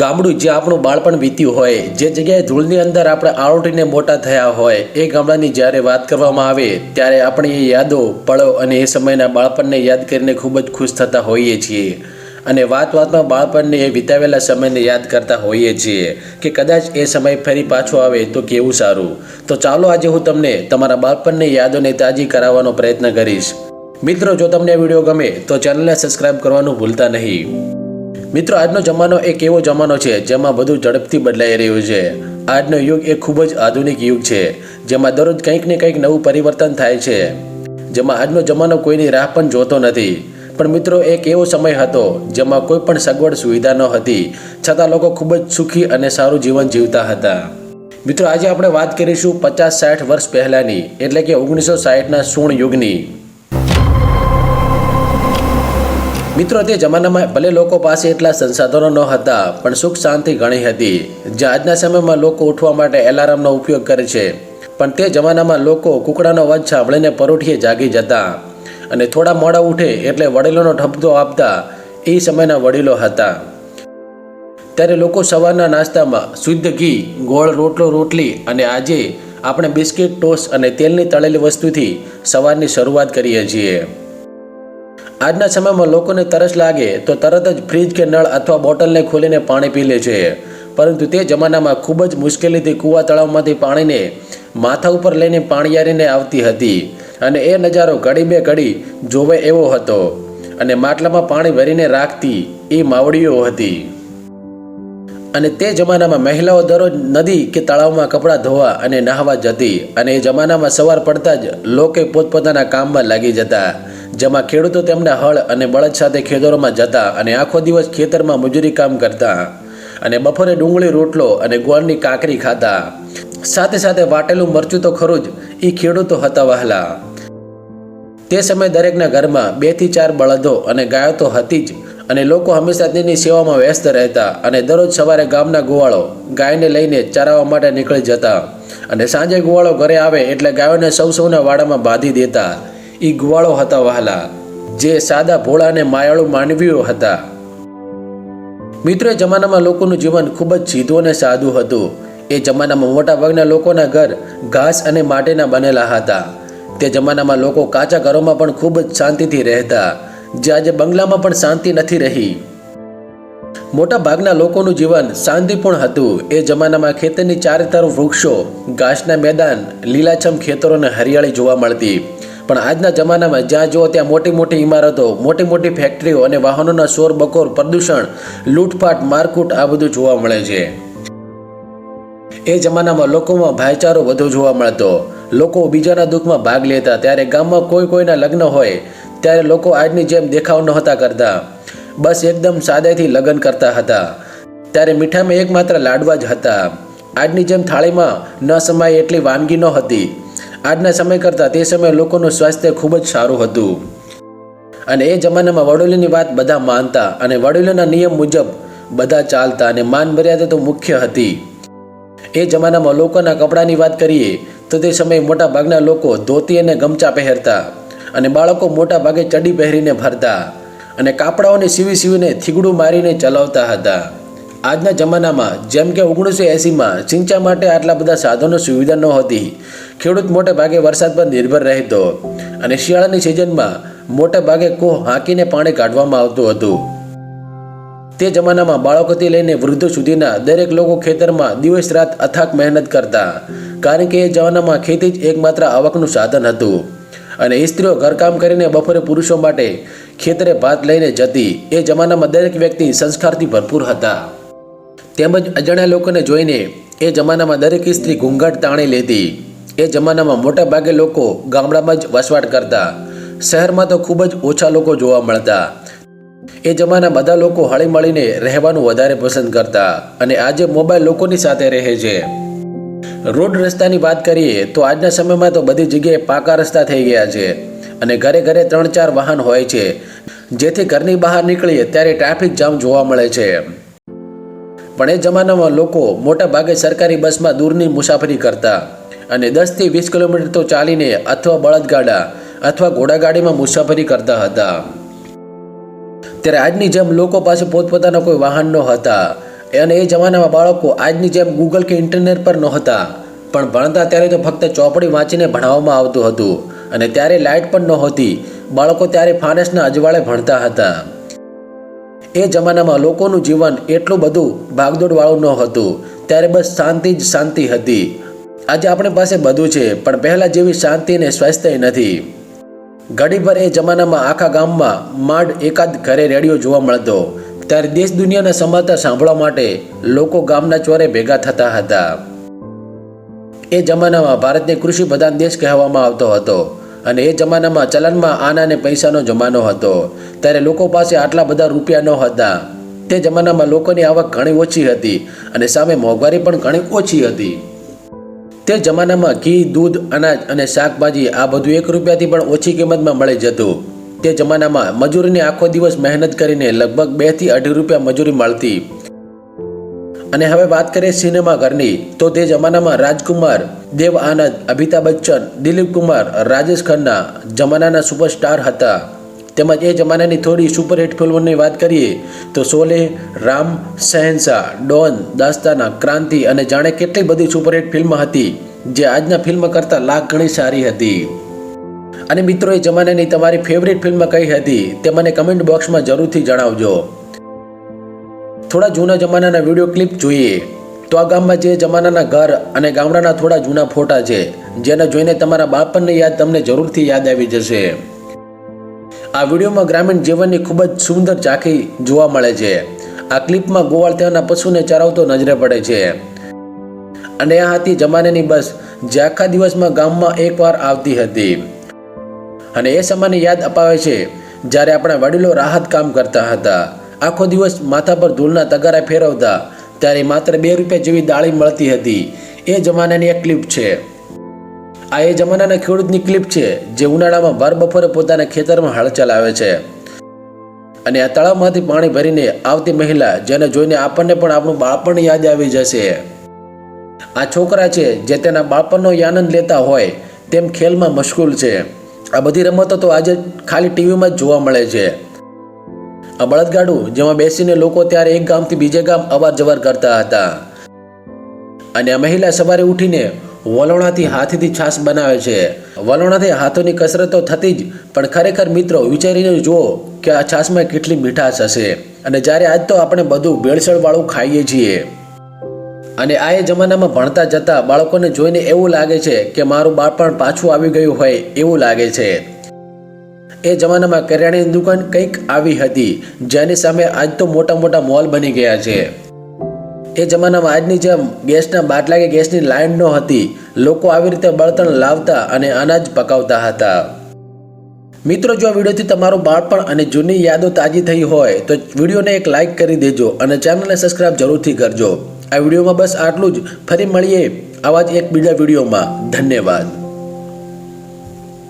ગામડું જે આપણું બાળપણ વીત્યું હોય, જે જગ્યાએ ધૂળની અંદર આપણે આરોટીને મોટા થયા હોય, એ ગામડાની જ્યારે વાત કરવામાં આવે, ત્યારે આપણે એ યાદો, પળો અને એ સમયના બાળપણને યાદ કરીને ખૂબ જ ખુશ થતા હોઈએ છીએ. અને વાત વાતમાં બાળપણને એ વિતાવેલા સમયને યાદ કરતા હોઈએ છીએ કે કદાચ એ સમય ફરી પાછો આવે તો કેવું સારું. તો ચાલો આજે હું તમને તમારા બાળપણની યાદોને તાજી કરાવવાનો પ્રયત્ન કરીશ. મિત્રો, જો તમને વીડિયો ગમે તો ચેનલને સબસ્ક્રાઇબ કરવાનું ભૂલતા નહીં. મિત્રો, આજનો જમાનો એક એવો જમાનો છે જેમાં બધું ઝડપથી બદલાઈ રહ્યું છે. આજનો યુગ એ ખૂબ જ આધુનિક યુગ છે, જેમાં દરરોજ કંઈક ને કંઈક નવું પરિવર્તન થાય છે. જેમાં આજનો જમાનો કોઈની રાહ પણ જોતો નથી. પણ મિત્રો, એક એવો સમય હતો જેમાં કોઈ પણ સગવડ સુવિધા ન હતી, છતાં લોકો ખૂબ જ સુખી અને સારું જીવન જીવતા હતા. મિત્રો, આજે આપણે વાત કરીશું પચાસ સાઠ વર્ષ પહેલાંની, એટલે કે ઓગણીસો સાઠના સુવર્ણ યુગની. મિત્રો, તે જમાનામાં ભલે લોકો પાસે એટલા સંસાધનો ન હતા, પણ સુખ શાંતિ ઘણી હતી. જે આજના સમયમાં લોકો ઉઠવા માટે એલાર્મનો ઉપયોગ કરે છે. પણ તે જમાનામાં લોકો કુકડાનો અવાજ સાંભળીને પરોઠીએ જાગી જતા અને થોડા મોડા ઉઠે એટલે વડીલોનો ઠપકો આપતા એ સમયના વડીલો હતા. ત્યારે લોકો સવારના નાસ્તામાં શુદ્ધ ઘી, ગોળ રોટલો, રોટલી અને આજે આપણે બિસ્કિટ, ટોસ્ટ અને તેલની તળેલી વસ્તુથી સવારની શરૂઆત કરીએ છીએ. આજના સમયમાં લોકોને તરસ લાગે તો તરત જ ફ્રીજ કે નળ અથવા બોટલને ખોલીને પાણી પી લે છે. પરંતુ તે જમાનામાં ખૂબ જ મુશ્કેલીથી કૂવા તળાવમાંથી પાણીને માથા ઉપર લઈને પાણીયારીને આવતી હતી અને એ નજારો ઘડી બે ઘડી જોવે એવો હતો અને માટલામાં પાણી ભરીને રાખતી એ માવડીઓ હતી. અને તે જમાનામાં મહિલાઓ દરરોજ નદી કે તળાવમાં કપડાં ધોવા અને નહાવા જતી અને એ જમાનામાં સવાર પડતા જ લોકો પોતપોતાના કામમાં લાગી જતા. જેમાં ખેડૂતો તેમના હળ અને બળદ સાથે ખેતરોમાં જતા અને આખો દિવસ ખેતરમાં મજૂરી કામ કરતા અને બપોરે ડુંગળી, રોટલો અને ગોળની કાકરી ખાતા. સાથે સાથે વાટેલું મરચું તો ખરું જ એ ખેડૂતો હતા વહાલા. તે સમયે દરેકના ઘરમાં બેથી ચાર બળદો અને ગાયો તો હતી જ અને લોકો હંમેશા તેની સેવામાં વ્યસ્ત રહેતા અને દરરોજ સવારે ગામના ગોવાળો ગાયને લઈને ચરાવવા માટે નીકળી જતા અને સાંજે ગોવાળો ઘરે આવે એટલે ગાયોને સૌ સૌના વાડામાં બાંધી દેતા. એ ગુવાળો હતા વહાલા, જે સાદા ભોળા માયાળુ માનવીઓ હતા. મિત્રો જમાનામાં લોકોનું જીવન ખૂબ જ સીધું અને સાદું હતું. એ જમાનામાં મોટાભાગના લોકોના ઘર ઘાસ અને માટીના બનેલા હતા. તે જમાનામાં લોકો કાચા ઘરોમાં પણ ખૂબ જ શાંતિથી રહેતા, જે આજે બંગલામાં પણ શાંતિ નથી રહી. મોટા ભાગના લોકોનું જીવન શાંતિપૂર્ણ હતું. એ જમાનામાં ખેતરની ચારે તરફ વૃક્ષો, ઘાસના મેદાન, લીલાછમ ખેતરો અને હરિયાળી જોવા મળતી. પણ આજના જમાનામાં જ્યાં જુઓ ત્યાં મોટી મોટી ઇમારતો, મોટી મોટી ફેક્ટરીઓ અને વાહનોના શોર બકોર, પ્રદૂષણ લૂંટફાટ મારકૂટ આ બધું જોવા મળે છે. એ જમાનામાં લોકોમાં ભાઈચારો વધુ જોવા મળતો. લોકો બીજાના દુઃખમાં ભાગ લેતા. ત્યારે ગામમાં કોઈ કોઈના લગ્ન હોય, ત્યારે લોકો આજની જેમ દેખાવ નહોતા કરતા. બસ એકદમ સાદાઈથી લગ્ન કરતા હતા. ત્યારે મીઠામાં એકમાત્ર લાડવા જ હતા. આજની જેમ થાળીમાં ન સમાય એટલી વાનગી ન હતી. આજના સમય કરતાં તે સમયે લોકોનું સ્વાસ્થ્ય ખૂબ જ સારું હતું. અને એ જમાનામાં વડીલોની વાત બધા માનતા અને વડીલોના નિયમ મુજબ બધા ચાલતા અને માન મર્યાદા તો મુખ્ય હતી. એ જમાનામાં લોકોના કપડાની વાત કરીએ તો તે સમયે મોટા લોકો ધોતી અને ગમચા પહેરતા અને બાળકો મોટા ભાગે ચડી પહેરીને ફરતા અને કાપડાઓને સીવી સીવીને થીગડું મારીને ચલાવતા હતા. આજના જમાનામાં જેમ કે ઓગણીસો એંસીમાં સિંચા માટે આટલા બધા સાધનો સુવિધા ન હતી ખેડૂત મોટે ભાગે વરસાદ પર નિર્ભર રહેતો અને શિયાળાની સિઝનમાં મોટે ભાગે કોહ હાંકીને પાણી કાઢવામાં આવતું હતું. તે જમાનામાં બાળકોથી લઈને વૃદ્ધો સુધીના દરેક લોકો ખેતરમાં દિવસ રાત અથાક મહેનત કરતા, કારણ કે એ જમાનામાં ખેતી જ એકમાત્ર આવકનું સાધન હતું. અને સ્ત્રીઓ ઘરકામ કરીને બપોરે પુરુષો માટે ખેતરે ભાત લઈને જતી એ જમાનામાં દરેક વ્યક્તિ સંસ્કારથી ભરપૂર હતા. તેમજ અજાણ્યા લોકોને જોઈને એ જમાનામાં દરેક સ્ત્રી ઘૂંઘાટ તાણી લેતી. એ જમાનામાં મોટા ભાગે લોકો ગામડામાં જ વસવાટ કરતા. શહેરમાં તો ખૂબ જ ઓછા લોકો જોવા મળતા. એ જમાના બધા લોકો હળી મળીને રહેવાનું વધારે પસંદ કરતા અને આજે મોબાઈલ લોકોની સાથે રહે છે. રોડ રસ્તાની વાત કરીએ તો આજના સમયમાં તો બધી જગ્યાએ પાકા રસ્તા થઈ ગયા છે અને ઘરે ઘરે ત્રણ ચાર વાહન હોય છે. જેથી ઘરની બહાર નીકળીએ ત્યારે ટ્રાફિક જામ જોવા મળે છે. પણ એ જમાનામાં લોકો મોટા ભાગે સરકારી બસમાં દૂરની મુસાફરી કરતા. અને દસથી વીસ કિલોમીટર તો ચાલીને અથવા બળદગાડા અથવા ઘોડાગાડીમાં મુસાફરી કરતા હતા. ત્યારે આજની જેમ લોકો પાસે પોતપોતાના કોઈ વાહન ન હતા અને એ જમાનામાં બાળકો આજની જેમ ગૂગલ કે ઇન્ટરનેટ પર નહોતા. પણ ભણતા ત્યારે તો ફક્ત ચોપડી વાંચીને ભણાવવામાં આવતું હતું અને ત્યારે લાઇટ પણ નહોતી. બાળકો ત્યારે ફાનસના અજવાળે ભણતા હતા. એ જમાનામાં લોકોનું જીવન એટલું બધું ભાગદોડવાળું ન હતું ત્યારે બસ શાંતિ જ શાંતિ હતી. આજે આપણી પાસે બધું છે, પણ પહેલાં જેવી શાંતિ અને સ્વાસ્થ્ય નથી. ઘડીભર એ જમાનામાં આખા ગામમાં માંડ એકાદ ઘરે રેડિયો જોવા મળતો. ત્યારે દેશ, દુનિયાના સમાચાર સાંભળવા માટે લોકો ગામના ચોરે ભેગા થતા હતા. એ જમાનામાં ભારતને કૃષિ પ્રધાન દેશ કહેવામાં આવતો હતો અને એ જમાનામાં ચલણમાં આના અને પૈસાનો જમાનો હતો. ત્યારે લોકો પાસે આટલા બધા રૂપિયા ન હતા. તે જમાનામાં લોકોની આવક ઘણી ઓછી હતી અને સામે મોંઘવારી પણ ઘણી ઓછી હતી. તે જમાનામાં ઘી, દૂધ, અનાજ અને શાકભાજી આ બધું એક રૂપિયાથી પણ ઓછી કિંમતમાં મળી જતું. તે જમાનામાં મજૂરીને આખો દિવસ મહેનત કરીને લગભગ બેથી અઢી રૂપિયા મજૂરી મળતી. અને હવે વાત કરીએ સિનેમા ઘરની, તો તે જમાનામાં રાજકુમાર, દેવ આનંદ, અમિતાભ બચ્ચન, દિલીપ કુમાર, રાજેશ ખન્ના જમાનાના સુપરસ્ટાર હતા. તેમજ એ જમાનાની થોડી સુપરહિટ ફિલ્મોની વાત કરીએ, તો શોલે રામ શહેનશાહ ડોન, દાસ્તાના ક્રાંતિ અને જાણે કેટલી બધી સુપરહિટ ફિલ્મ હતી, જે આજના ફિલ્મ કરતાં લાખ ગણી સારી હતી. અને મિત્રો, એ જમાનાની તમારી ફેવરિટ ફિલ્મ કઈ હતી, તે મને કમેન્ટ બોક્સમાં જરૂરથી જણાવજો. થોડા જૂના જમાનાના વીડિયો ક્લિપ જોઈએ. તો આ ગામમાં જે જમાનાના ઘર અને ગામડાના થોડા જૂના ફોટા છે, જેને જોઈને તમારા બાપ યાદ તમને જરૂરથી યાદ આવી જશે. આ વિડીયોમાં ગ્રામીણ જીવનની ખૂબ જ સુંદર ઝાંખી જોવા મળે છે. આ ક્લિપમાં ગોવાળ ત્યાંના પશુને ચરાવતો નજરે પડે છે. અને આ હતી જમાનાની બસ જે આખા દિવસમાં ગામમાં એકવાર આવતી હતી. અને એ સમયની યાદ અપાવે છે, જ્યારે આપણા વડીલો રાહત કામ કરતા હતા. આખો દિવસ માથા પર ધૂળના તગારા ફેરવતા, ત્યારે માત્ર બે રૂપિયા જેવી દાળી મળતી હતી. એ જમાનાની એક ક્લિપ છે. આ એ જમાનાના ખેડૂતની ક્લિપ છે, જે ઉનાળામાં ભર બપોરે પોતાના ખેતરમાં હળ ચલાવે છે. અને આ તળાવમાંથી પાણી ભરીને આવતી મહિલા, જેને જોઈને આપણને પણ આપણું બાળપણ યાદ આવી જશે. આ છોકરા છે, જે તેના બાળપણનો આનંદ લેતા હોય, તેમ ખેલમાં મશગુલ છે. આ બધી રમતો તો આજે ખાલી ટીવીમાં જ જોવા મળે છે. આ બળદગાડું, જેમાં બેસીને લોકો ત્યારે એક ગામથી બીજે ગામ અવાર જવર કરતા હતા. અને આ મહિલા સવારે ઉઠીને વલોણાથી હાથથી છાશ બનાવે છે. વલોણાથી હાથોની કસરત તો થતી જ, પણ ખરેખર મિત્રો, વિચારીને જુઓ કે આ છાશમાં કેટલી મીઠાશ હશે. અને જ્યારે આજ તો આપણે બધું ભેળસેળવાળું ખાઈએ છીએ. અને આ એ જમાનામાં ભણતા જતા બાળકોને જોઈને એવું લાગે છે કે મારું બાળપણ પાછું આવી ગયું હોય એવું લાગે છે. એ જમાનામાં કરિયાણાની દુકાન કંઈક આવી હતી, જેની સામે આજ તો મોટા મોટા મોલ બની ગયા છે. એ જમાનામાં આજની જેમ ગેસના બાટલા કે ગેસની લાઇન ન હતી. લોકો આવી રીતે બળતણ લાવતા અને અનાજ પકાવતા હતા. મિત્રો, જો આ વિડીયોથી તમારું બાળપણ અને જૂની યાદો તાજી થઈ હોય, તો વિડીયોને એક લાઇક કરી દેજો અને ચેનલને સબસ્ક્રાઇબ જરૂરથી કરજો. આ વિડીયોમાં બસ આટલું જ. ફરી મળીએ આવા જ એક બીજા વિડીયોમાં. ધન્યવાદ.